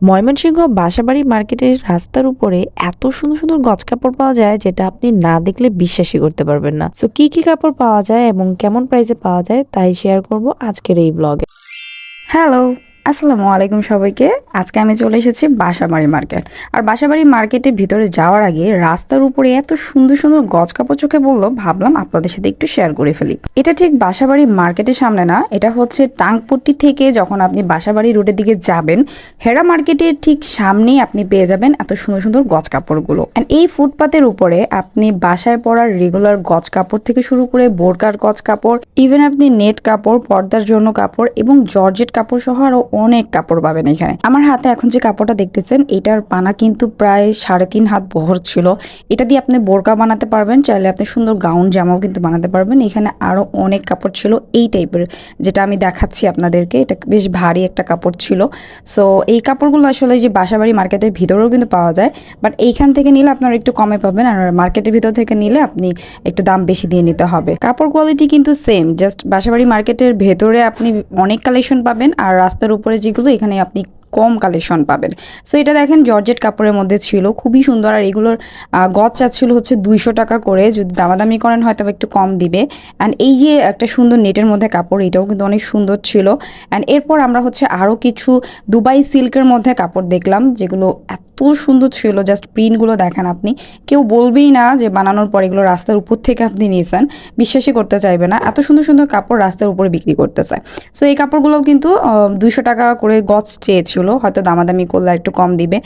ময়মনসিংহ বাসাবাড়ি মার্কেটের রাস্তার উপরে এত সুন্দর সুন্দর গজ কাপড় পাওয়া যায় যেটা আপনি না দেখলে বিশ্বাসই করতে পারবেন না। সো কি কি কাপড় পাওয়া যায় এবং কেমন প্রাইসে পাওয়া যায় তাই শেয়ার করব আজকের এই ব্লগে হ্যালো আসসালামু আলাইকুম সবাইকে। আজকে আমি চলে এসেছি বাসাবাড়ি মার্কেট। আর বাসাবাড়ি মার্কেটের ভিতরে যাওয়ার আগে রাস্তার উপরে এত সুন্দর সুন্দর গছ কাপড় চোখে বলল, ভাবলাম আপনাদের সাথে একটু শেয়ার করে ফেলি। এটা ঠিক বাসাবাড়ি মার্কেটের সামনে না, এটা হচ্ছে টাংপট্টি থেকে যখন আপনি বাসাবাড়ি রোডের দিকে যাবেন, হেরা মার্কেটের ঠিক সামনেই আপনি পেয়ে যাবেন এত সুন্দর সুন্দর গজ কাপড়গুলো। অ্যান্ড এই ফুটপাতের উপরে আপনি বাসায় পরার রেগুলার গজ কাপড় থেকে শুরু করে বোরকার গছ কাপড় ইভেন আপনি নেট কাপড়, পর্দার জন্য কাপড় এবং জর্জেট কাপড় সহ আরও অনেক কাপড় পাবেন এখানে। আমার হাতে এখন যে কাপড়টা দেখতেছেন, এটার পানা কিন্তু প্রায় সাড়ে তিন হাত বহর ছিল। এটা দিয়ে আপনি বোরকা বানাতে পারবেন, চাইলে আপনি সুন্দর গাউন জামাও কিন্তু বানাতে পারবেন। এখানে আরও অনেক কাপড় ছিল এই টাইপের, যেটা আমি দেখাচ্ছি আপনাদেরকে। এটা বেশ ভারী একটা কাপড় ছিল। সো এই কাপড়গুলো আসলে যে বাসাবাড়ি মার্কেটের ভিতরেও কিন্তু পাওয়া যায়। বাট এইখান থেকে নিলে আপনারা একটু কমে পাবেন আর মার্কেটের ভিতর থেকে নিলে আপনি একটু দাম বেশি দিয়ে নিতে হবে। কাপড় কোয়ালিটি কিন্তু সেম জাস্ট বাসাবাড়ি মার্কেটের ভেতরে আপনি অনেক কালেকশন পাবেন আর রাস্তার উপরে যেগুলো এখানে আপনি কম কালেকশন পাবেন। সো এটা দেখেন জর্জেট কাপড়ের মধ্যে ছিল, খুবই সুন্দর। আর এগুলোর গজ চাচ্ছিল হচ্ছে দুইশো টাকা করে। যদি দামাদামি করেন হয়তো একটু কম দিবে। অ্যান্ড এই যে একটা সুন্দর নেটের মধ্যে কাপড়, এটাও কিন্তু অনেক সুন্দর ছিল। অ্যান্ড এরপর আমরা হচ্ছে আরও কিছু দুবাই সিল্কের মধ্যে কাপড় দেখলাম, যেগুলো এত সুন্দর ছিল। জাস্ট প্রিন্টগুলো দেখেন আপনি। কেউ বলবেই না যে বানানোর পর এগুলো রাস্তার উপর থেকে আপনি নিয়েছেন বিশ্বাসই করতে চাইবে না। এত সুন্দর সুন্দর কাপড় রাস্তার উপরে বিক্রি করতে চায়। সো এই কাপড়গুলোও কিন্তু দুইশো টাকা করে গজ চেয়েছিল। হয়তো দামাদামি করলে একটু কম দিবে।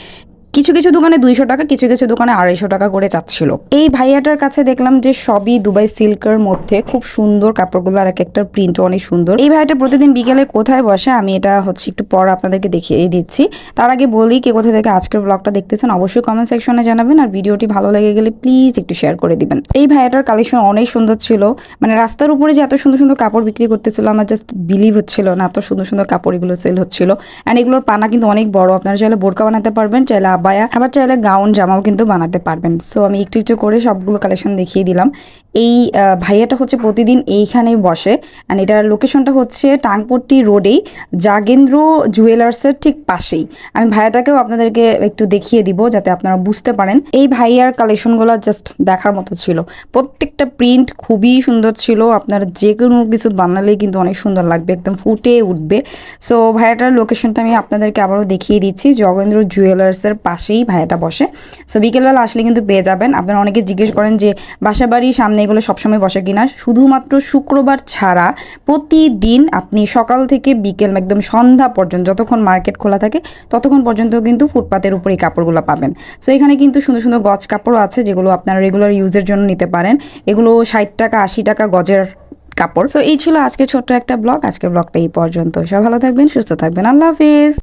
কিছু কিছু দোকানে দুইশো টাকা, কিছু কিছু দোকানে আড়াইশো টাকা করে চাচ্ছিল এই ভাইয়াটার কাছে দেখলাম যে সবই দুবাই সিল্কের মধ্যে, খুব সুন্দর কাপড়গুলো আর এক একটা প্রিন্ট অনেক সুন্দর। এই ভাইয়াটা প্রতিদিন বিকেলে কোথায় বসে? আমি এটা হচ্ছে একটু পর আপনাদেরকে দেখিয়ে দিচ্ছি। তার আগে বলি কে কোথা থেকে আজকের ব্লগটা দেখতেছেন, অবশ্যই কমেন্ট সেকশনে জানাবেন আর ভিডিওটি ভালো লেগে গেলে প্লিজ একটু শেয়ার করে দিবেন। এই ভাইয়াটার কালেকশন অনেক সুন্দর ছিল। মানে রাস্তার উপরে যে এত সুন্দর সুন্দর কাপড় বিক্রি করতেছিল, আমার জাস্ট বিলিভ হচ্ছিল না, এত সুন্দর সুন্দর কাপড় এগুলো সেল হচ্ছিল। অ্যান্ড এগুলোর পানা কিন্তু অনেক বড়, আপনারা চাইলে বোরকা বানাতে পারবেন, চাইলে আবায়া আবার চাইলে গাউন জামাও কিন্তু বানাতে পারবেন। সো আমি একটু একটু করে সবগুলো কালেকশন দেখিয়ে দিলাম। এই ভাইয়াটা হচ্ছে প্রতিদিন এইখানেই বসে। অ্যান্ড এটার লোকেশনটা হচ্ছে টাংপট্টি রোডেই জাগেন্দ্র জুয়েলার্সের ঠিক পাশেই। আমি ভাইয়াটাকেও আপনাদেরকে একটু দেখিয়ে দিব যাতে আপনারা বুঝতে পারেন। এই ভাইয়ার কালেকশনগুলো জাস্ট দেখার মতো ছিল। প্রত্যেকটা প্রিন্ট খুবই সুন্দর ছিল। আপনার যে কোনো কিছু বানালেই কিন্তু অনেক সুন্দর লাগবে, একদম ফুটে উঠবে। সো ভাইয়াটার লোকেশনটা আমি আপনাদেরকে আবারও দেখিয়ে দিচ্ছি। জগেন্দ্র জুয়েলার্সের পাশেই ভাইয়াটা বসে। সো বিকেলবেলা আসলে কিন্তু পেয়ে যাবেন। আপনারা অনেকে জিজ্ঞেস করেন যে বাসাবাড়ি সামনে এগুলো সবসময় বসে কিনা। শুধুমাত্র শুক্রবার ছাড়া প্রতিদিন আপনি সকাল থেকে বিকেল একদম সন্ধ্যা পর্যন্ত যতক্ষণ মার্কেট খোলা থাকে, ততক্ষণ পর্যন্ত কিন্তু ফুটপাতের উপরে এই কাপড়গুলো পাবেন। সো এখানে কিন্তু সুন্দর সুন্দর গজ কাপড়ও আছে যেগুলো আপনারা রেগুলার ইউজের জন্য নিতে পারেন। এগুলো ষাট টাকা, আশি টাকা গজের কাপড়। সো এই ছিল আজকে ছোট্ট একটা ব্লগ আজকের ব্লগটা এই পর্যন্ত। সব ভালো থাকবেন, সুস্থ থাকবেন। আল্লাহ হাফিজ।